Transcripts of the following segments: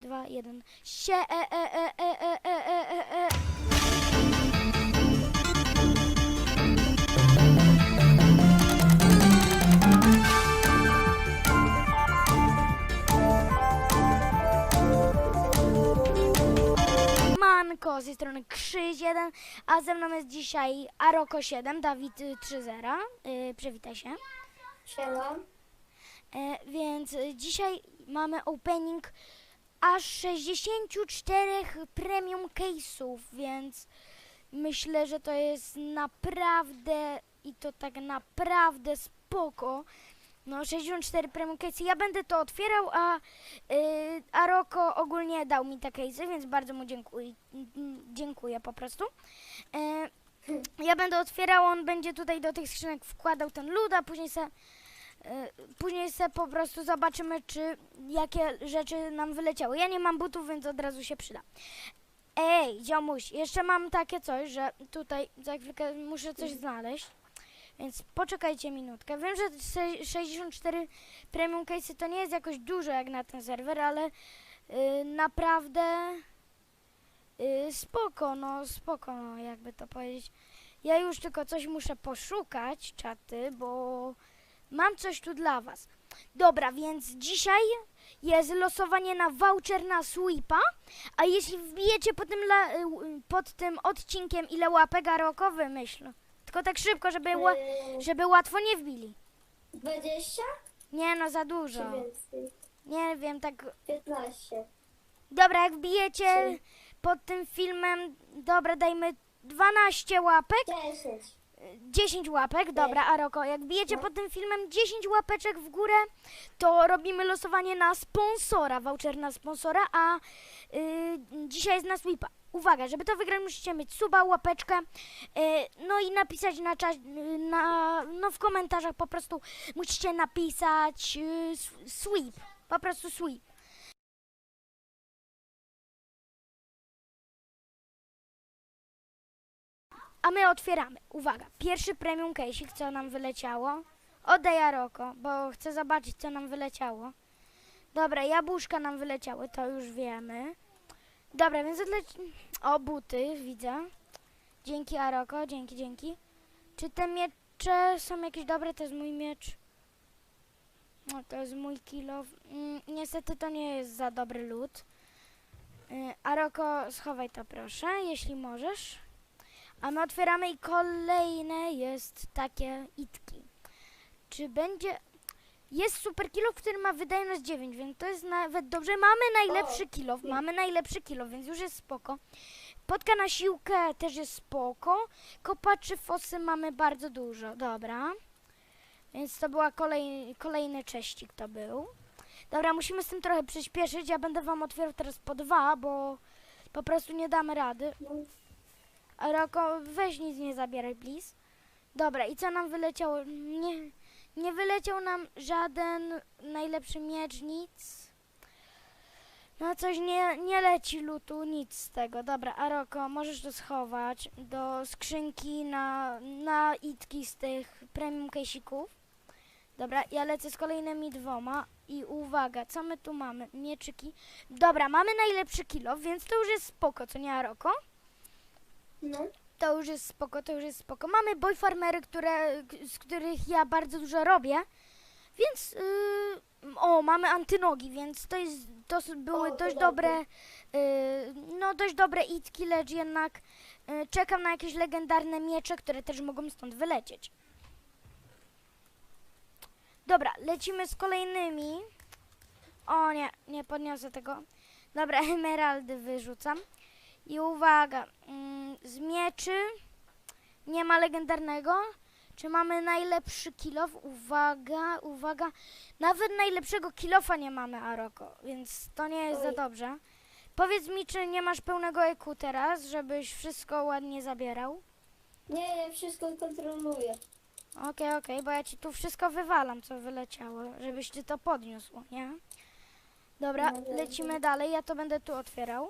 dwa, jeden. Sie, e, e, e, e, e, e, e, e, e. Manko, z tej strony Krzyś1, a ze mną jest dzisiaj Aroko7, Dawid y, 3.0. Yy, przywitaj się. Siema. E, więc e, dzisiaj mamy opening aż 64 premium case'ów, więc myślę, że to jest naprawdę i to tak naprawdę spoko. No 64 premium case'y, ja będę to otwierał, a, y, a Roko ogólnie dał mi te case'y, więc bardzo mu dziękuję, dziękuję po prostu. E, ja będę otwierał, on będzie tutaj do tych skrzynek wkładał ten lód, a później Później se po prostu zobaczymy, czy jakie rzeczy nam wyleciały. Ja nie mam butów, więc od razu się przyda. Ej, ziomuś, jeszcze mam takie coś, że tutaj za chwilkę muszę coś znaleźć. Więc poczekajcie minutkę. Wiem, że se- 64 premium case'y to nie jest jakoś dużo jak na ten serwer, ale y, naprawdę y, spoko, no spoko, no jakby to powiedzieć. Ja już tylko coś muszę poszukać, czaty, bo Mam coś tu dla Was. Dobra, więc dzisiaj jest losowanie na voucher na Sweepa, a jeśli wbijecie pod tym, y, pod tym odcinkiem ile łapek arokowy, myśl. Tylko tak szybko, żeby, ła, Yy, żeby łatwo nie wbili. 20 Nie no, za czy dużo. więcej? Nie wiem, tak... 15. Dobra, jak wbijecie pod tym filmem, dobra, dajmy 12 łapek, 10. 10 łapek, dobra, Aroko, jak bijecie No. pod tym filmem 10 łapeczek w górę, to robimy losowanie na sponsora, voucher na sponsora, a y, dzisiaj jest na sweepa. Uwaga, żeby to wygrać musicie mieć suba, łapeczkę, y, no i napisać na, cza- y, na no w komentarzach po prostu musicie napisać y, sweep, po prostu sweep. A my otwieramy. Uwaga, pierwszy premium case'ik, co nam wyleciało. Oddaj Aroko, bo chcę zobaczyć, co nam wyleciało. Dobra, jabłuszka nam wyleciały, to już wiemy. Dobra, więc odleci... O, buty, widzę. Dzięki Aroko, dzięki, dzięki. Czy te miecze są jakieś dobre? To jest mój miecz. No, to jest mój kilo. Mm, niestety to nie jest za dobry lód. Y, Aroko, schowaj to proszę, jeśli możesz. A my otwieramy i kolejne jest takie itki. Czy będzie... Jest super kilo, który ma wydajność 9, więc to jest nawet dobrze. Mamy najlepszy kilo, mamy najlepszy kilo, więc już jest spoko. Potka na siłkę też jest spoko. Kopaczy fosy mamy bardzo dużo, dobra. Więc to była kolej, kolejny cześcik to był. Dobra, musimy z tym trochę przyspieszyć. Ja będę wam otwierał teraz po dwa, bo po prostu nie damy rady. Roko, weź nic nie zabieraj, please. Dobra, i co nam wyleciało? Nie, nie wyleciał nam żaden najlepszy miecz, nic. No coś nie, nie leci lutu, nic z tego. Dobra, Aroko, możesz to schować do skrzynki na, na itki z tych premium case'ików. Dobra, ja lecę z kolejnymi dwoma i uwaga, co my tu mamy? Mieczyki. Dobra, mamy najlepszy kilo, więc to już jest spoko, co nie Aroko? No. To już jest spoko, to już jest spoko. Mamy boy farmery, które, z których ja bardzo dużo robię, więc yy, o, mamy antynogi, więc to jest, to były O, dość dobre. dobre, yy, no dość dobre itki, lecz jednak yy, czekam na jakieś legendarne miecze, które też mogą stąd wylecieć. Dobra, lecimy z kolejnymi. O nie, nie podniosę tego. Dobra, emeraldy wyrzucam. I uwaga, mm, z mieczy nie ma legendarnego. Czy mamy najlepszy kilof? Uwaga, uwaga. Nawet najlepszego kilofa nie mamy, Aroko, więc to nie jest za Oj. dobrze. Powiedz mi, czy nie masz pełnego EQ teraz, żebyś wszystko ładnie zabierał? Nie, ja wszystko kontroluję. Okej, okej, bo ja ci tu wszystko wywalam, co wyleciało, żebyś ty to podniósł, nie? Dobra, No dobra. lecimy dalej, ja to będę tu otwierał.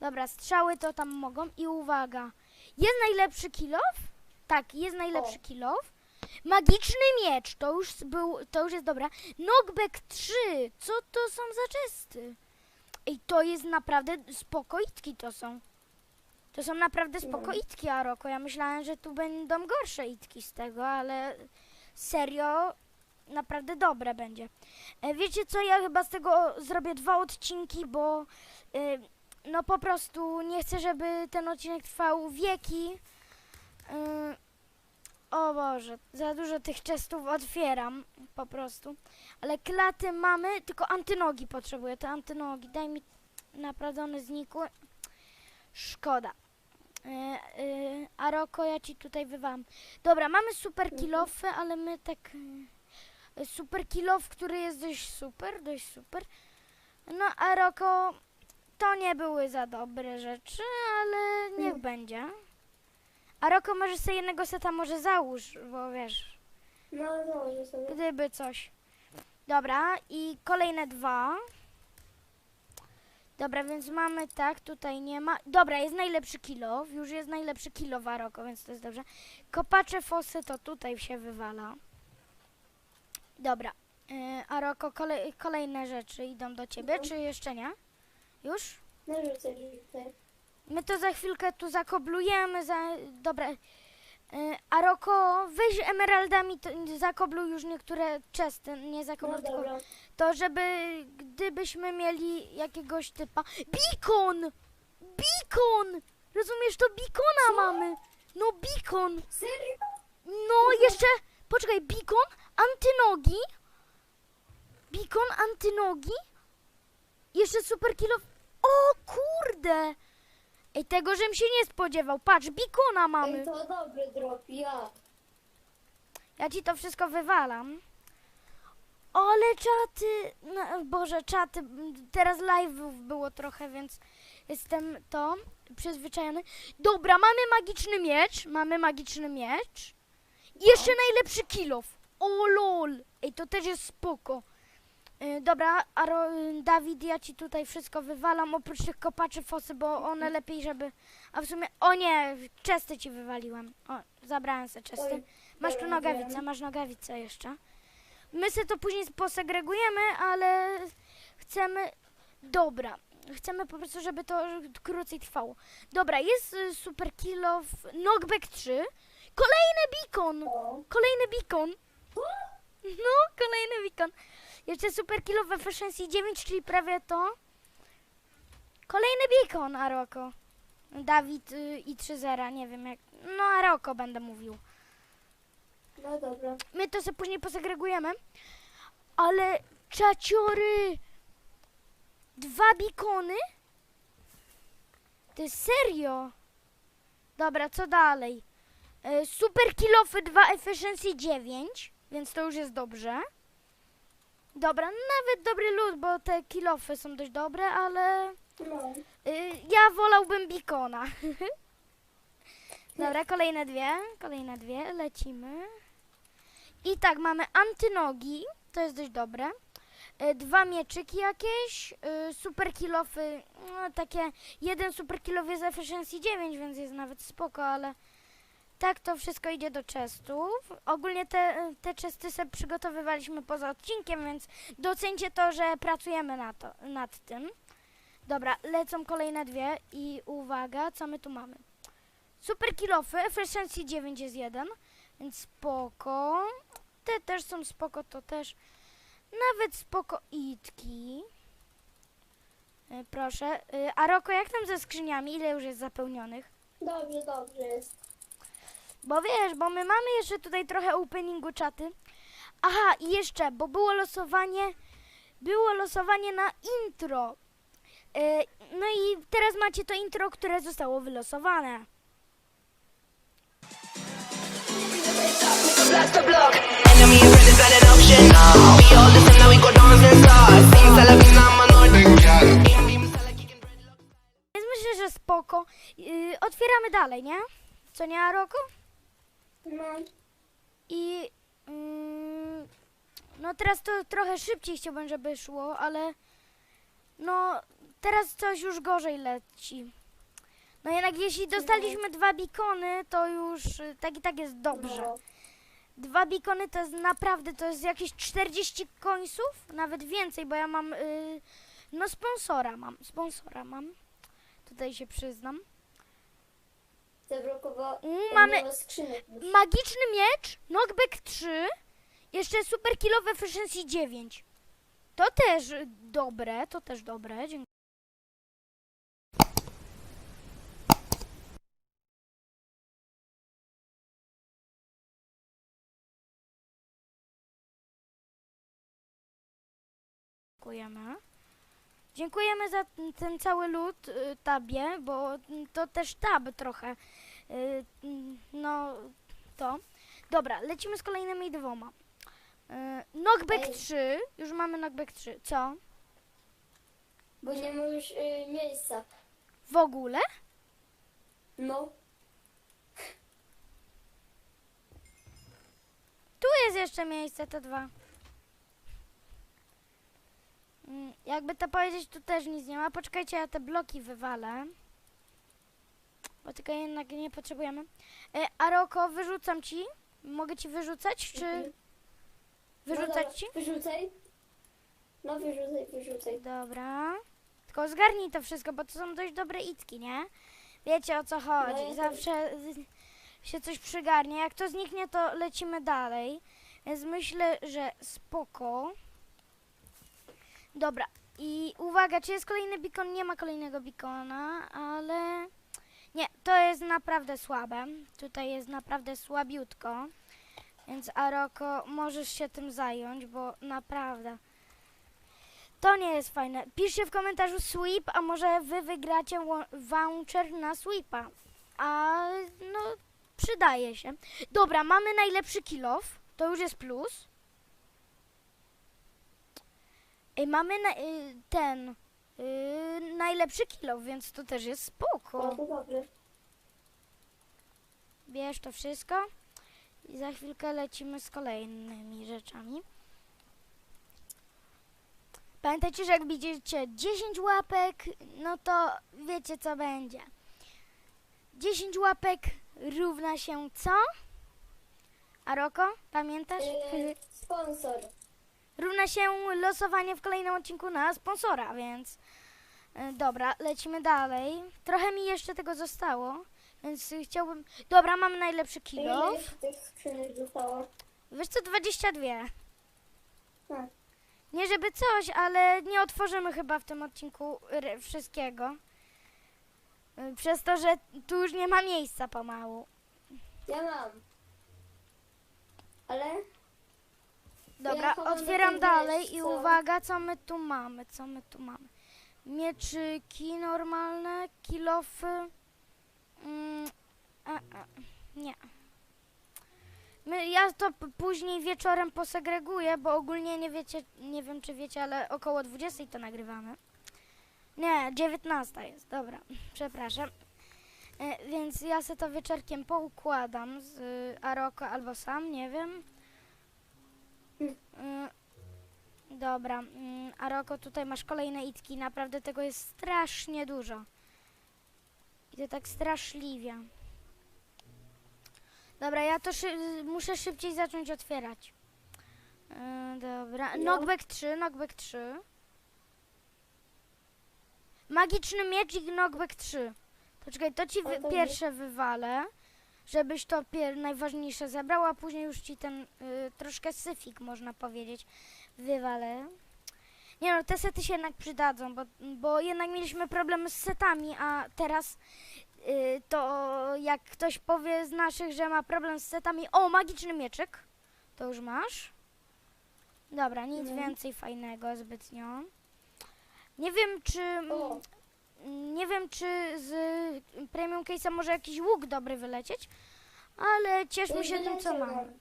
Dobra, strzały to tam mogą i uwaga, jest najlepszy kilof? Tak, jest najlepszy O. kilof. Magiczny miecz, to już był, to już jest dobra. Knockback 3, co to są za czesty? Ej, to jest naprawdę spokoitki to są. To są naprawdę spokoitki, Aroko. Ja myślałem, że tu będą gorsze itki z tego, ale serio, naprawdę dobre będzie. E, wiecie co, ja chyba z tego zrobię dwa odcinki, bo e, no po prostu nie chcę, żeby ten odcinek trwał wieki. E, o Boże, za dużo tych chestów otwieram po prostu. Ale klaty mamy, tylko antynogi potrzebuję. Te antynogi, daj mi naprawdę one znikły. Szkoda. Yy, yy, Aroko, ja ci tutaj wywam. Dobra, mamy super kilofy, ale my tak... Yy, super kilof, który jest dość super, dość super. No, Aroko, to nie były za dobre rzeczy, ale niech Mm. będzie. Aroko, może sobie jednego seta może załóż, bo wiesz, No, założę sobie. gdyby coś. Dobra, i kolejne dwa. Dobra, więc mamy tak, tutaj nie ma. Dobra, jest najlepszy kilo, już jest najlepszy kilo Waroko, więc to jest dobrze. Kopacze fosy to tutaj się wywala. Dobra, yy, Aroko, kolej, kolejne rzeczy idą do ciebie, Mhm. czy jeszcze nie? Już? No, rzucę, rzucę. My to za chwilkę tu zakoblujemy, za... Dobra. Yy, Aroko, weź emeraldami, to, zakobluj już niektóre chesty, nie No, zakobluj, tylko dobra. to żeby gdybyśmy mieli jakiegoś typa. Beacon! Beacon! Rozumiesz, to beacona Co? mamy! No beacon! Serio? No jeszcze, poczekaj, beacon, antynogi. Beacon, antynogi. Jeszcze super kilo. O kurde! Ej, tego żem się nie spodziewał. Patrz, beacona mamy. Ej, to dobry drop, ja. Ja ci to wszystko wywalam. Ale czaty, no, Boże, czaty, teraz live'ów było trochę, więc jestem to przyzwyczajony. Dobra, mamy magiczny miecz, mamy magiczny miecz. I jeszcze najlepszy kilof. O lol. Ej, to też jest spoko. Y, dobra, Aro, y, Dawid, ja ci tutaj wszystko wywalam, oprócz tych kopaczy fosy, bo one lepiej, żeby... A w sumie, o nie, czesty ci wywaliłem. O, zabrałem se czesty. Masz tu nogawicę, masz nogawicę jeszcze. My sobie to później posegregujemy, ale chcemy... Dobra, chcemy po prostu, żeby to krócej trwało. Dobra, jest y, super kill of knockback 3. Kolejny beacon! Kolejny beacon! No, kolejny beacon. Jeszcze super kill of efficiency 9, czyli prawie to. Kolejny beacon, Aroko. Dawid y, i 3-0, nie wiem jak... No, Aroko będę mówił. No dobra. My to sobie później posegregujemy. Ale czaciory! Dwa bikony? Ty serio? Dobra, co dalej? E, super kilofy 2 efficiency 9, więc to już jest dobrze. Dobra, nawet dobry lód, bo te kilofy są dość dobre, ale No. y, ja wolałbym bikona. Dobra, kolejne dwie, kolejne dwie, lecimy. I tak, mamy antynogi, to jest dość dobre. Y, Dwa mieczyki jakieś, y, super kilofy, no takie, jeden super kilof jest efficiency 9, więc jest nawet spoko, ale tak to wszystko idzie do chestów. Ogólnie te, te chesty sobie przygotowywaliśmy poza odcinkiem, więc docencie to, że pracujemy na to, nad tym. Dobra, lecą kolejne dwie i uwaga, co my tu mamy? Super kilofy, efficiency 9 jest jeden, więc spoko. Te też są spoko, to też. Nawet spoko itki. Y, Proszę. Y, A Roko, jak tam ze skrzyniami? Ile już jest zapełnionych? Dobrze, dobrze jest. Bo wiesz, bo my mamy jeszcze tutaj trochę openingu czaty. Aha, i jeszcze, bo było losowanie, było losowanie na intro. E, no i teraz macie to intro, które zostało wylosowane. Więc myślę, że spoko. Yy, otwieramy dalej, nie? Co nie, Aroko? No. I mm, no teraz to trochę szybciej chciałbym, żeby szło, ale no teraz coś już gorzej leci. No jednak jeśli dostaliśmy dwa bikony, to już y, tak i tak jest dobrze. No. Dwa bikony to jest naprawdę, to jest jakieś 40 końców, nawet więcej, bo ja mam, y, no sponsora mam, sponsora mam. Tutaj się przyznam. Zablokował. U, mamy magiczny miecz, knockback 3, jeszcze super kill of efficiency 9. To też dobre, to też dobre, dziękuję. Dziękujemy. Dziękujemy za ten- cały lód y, tabie, bo to też tab trochę. Y, no, to. Dobra, lecimy z kolejnymi dwoma. Y, knockback Ej. 3. Już mamy knockback 3. Co? Bo nie ma już y, miejsca. W ogóle? No. Tu jest jeszcze miejsce, te dwa. Mm, Jakby to powiedzieć, tu też nic nie ma. Poczekajcie, ja te bloki wywalę. Bo tego jednak nie potrzebujemy. E, Aroko, wyrzucam ci. Mogę ci wyrzucać, czy Mhm. No wyrzucać dobra, ci? Wyrzucaj. No wyrzucaj, wyrzucaj. Dobra. Tylko zgarnij to wszystko, bo to są dość dobre itki, nie? Wiecie o co chodzi. ja Zawsze się coś przygarnie. Jak to zniknie, to lecimy dalej. Więc myślę, że spoko. Dobra. I uwaga, czy jest kolejny bikon? Nie ma kolejnego bikona, ale... Nie, to jest naprawdę słabe. Tutaj jest naprawdę słabiutko. Więc Aroko, możesz się tym zająć, bo naprawdę... To nie jest fajne. Piszcie w komentarzu sweep, a może wy wygracie voucher na sweepa. A no, przydaje się. Dobra, mamy najlepszy kill off. To już jest plus. Ej, mamy na, y, ten y, najlepszy kill off, więc to też jest spoko. to dobry. Bierz to wszystko. I za chwilkę lecimy z kolejnymi rzeczami. Pamiętajcie, że jak widzicie 10 łapek, no to wiecie co będzie. 10 łapek równa się co? Aroko, pamiętasz? Y, sponsor. Równa się losowanie w kolejnym odcinku na sponsora, więc y, dobra, lecimy dalej. Trochę mi jeszcze tego zostało, więc chciałbym... Dobra, mamy najlepszy Ile kilo. jeszcze tych skrzynek zostało? Wiesz co, 22. Hmm. Nie żeby coś, ale nie otworzymy chyba w tym odcinku wszystkiego. Y, Przez to, że tu już nie ma miejsca pomału. Ja mam. Ale Dobra, Ja otwieram dalej wiesz i uwaga, co my tu mamy, co my tu mamy. Mieczyki normalne, kilofy. Mm, a, a, nie. My, ja to później wieczorem posegreguję, bo ogólnie nie wiecie, nie wiem czy wiecie, ale około 20 to nagrywamy. Nie, 19 jest, dobra, przepraszam. E, więc ja sobie to wieczorkiem poukładam z y, Aroko albo sam, nie wiem. Dobra, mm, Aroko, tutaj masz kolejne itki. Naprawdę tego jest strasznie dużo. I to tak straszliwie. Dobra, ja to szy- muszę szybciej zacząć otwierać. Yy, dobra, No. knockback 3, knockback 3. Magiczny miecz i knockback 3. Poczekaj, to ci wy- pierwsze wywalę, żebyś to najważniejsze zabrał, a później już ci ten y, troszkę syfik, można powiedzieć, wywalę. Nie no, te sety się jednak przydadzą, bo, bo jednak mieliśmy problemy z setami, a teraz y, to jak ktoś powie z naszych, że ma problem z setami, o, magiczny mieczyk, to już masz. Dobra, nic Mhm. więcej fajnego zbytnio. Nie wiem, czy... o, Nie wiem, czy z premium case'a może jakiś łuk dobry wylecieć, ale cieszmy się tym, co mamy.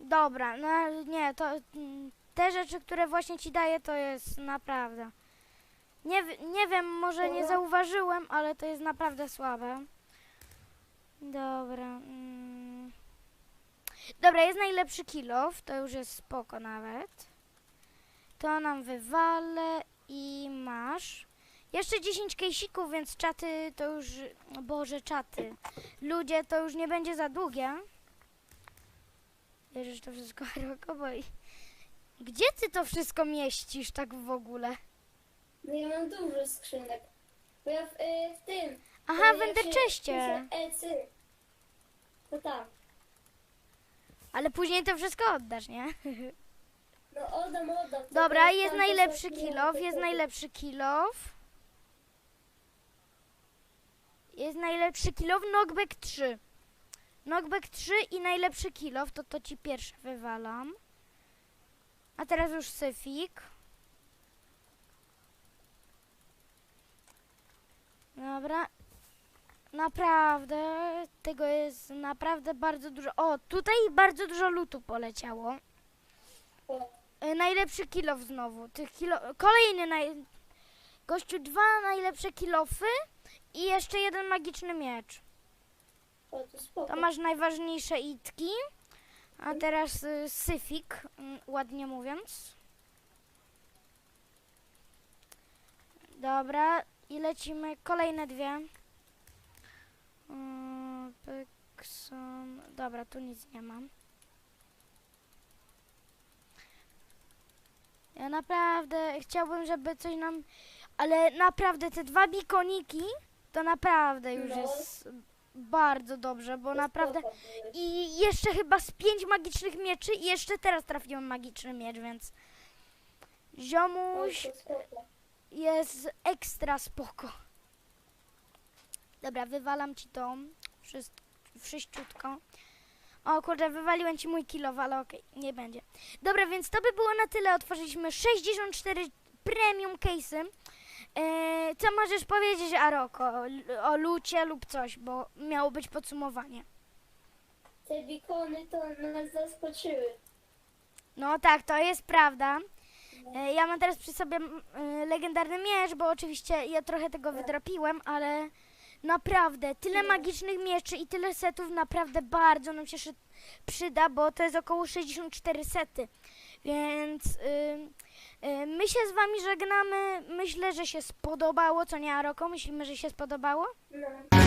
Dobra, no nie, to mm, te rzeczy, które właśnie ci daję, to jest naprawdę. Nie, nie wiem, może nie zauważyłem, ale to jest naprawdę słabe. Dobra. Mm. Dobra, jest najlepszy kilof, to już jest spoko nawet. To nam wywalę i masz. Jeszcze 10 kejsików, więc czaty to już... Boże, czaty. Ludzie, to już nie będzie za długie. Bierzesz to wszystko, Aroko, bo... i- Gdzie ty to wszystko mieścisz tak w ogóle? No ja mam dużo skrzynek. Bo ja w, y, w tym. Aha, y, w Enderchestie. Ecy. To tam. Ale później to wszystko oddasz, nie? No oddam, oddam. to Dobra, tam- jest tam najlepszy to- kilof, to- jest to- najlepszy kilof. Jest najlepszy kilof, knockback 3. Knockback 3 i najlepszy kilof, to to ci pierwszy wywalam. A teraz już syfik. Dobra. Naprawdę, tego jest naprawdę bardzo dużo. O, tutaj bardzo dużo lutu poleciało. E, Najlepszy kilof znowu. Tych kilo... Kolejny naj... Gościu, dwa najlepsze kilofy i jeszcze jeden magiczny miecz. O, to spoko. To masz najważniejsze itki. A teraz y, syfik, mm, ładnie mówiąc. Dobra, i lecimy. Kolejne dwie. Mm, Pykson. Dobra, tu nic nie mam. Ja naprawdę chciałbym, żeby coś nam... Ale naprawdę te dwa bikoniki to naprawdę już No. jest bardzo dobrze, bo naprawdę... I jeszcze chyba z pięć magicznych mieczy i jeszcze teraz trafiłem magiczny miecz, więc... Ziomuś jest ekstra spoko. Dobra, wywalam ci to wszystko, wszyściutko. O kurde, wywaliłem ci mój kilow, ale okej, nie będzie. Dobra, więc to by było na tyle. Otworzyliśmy 64 premium case'y. Eee, co możesz powiedzieć, Aroko, o lucie lub coś, bo miało być podsumowanie. Te bikony to nas zaskoczyły. No tak, to jest prawda. E, Ja mam teraz przy sobie e, legendarny miecz, bo oczywiście ja trochę tego wydropiłem, ale naprawdę tyle magicznych mieczy i tyle setów naprawdę bardzo nam się przyda, bo to jest około 64 sety. Więc my się z wami żegnamy. Myślę, że się spodobało, co nie Aroko? Myślimy, że się spodobało? No.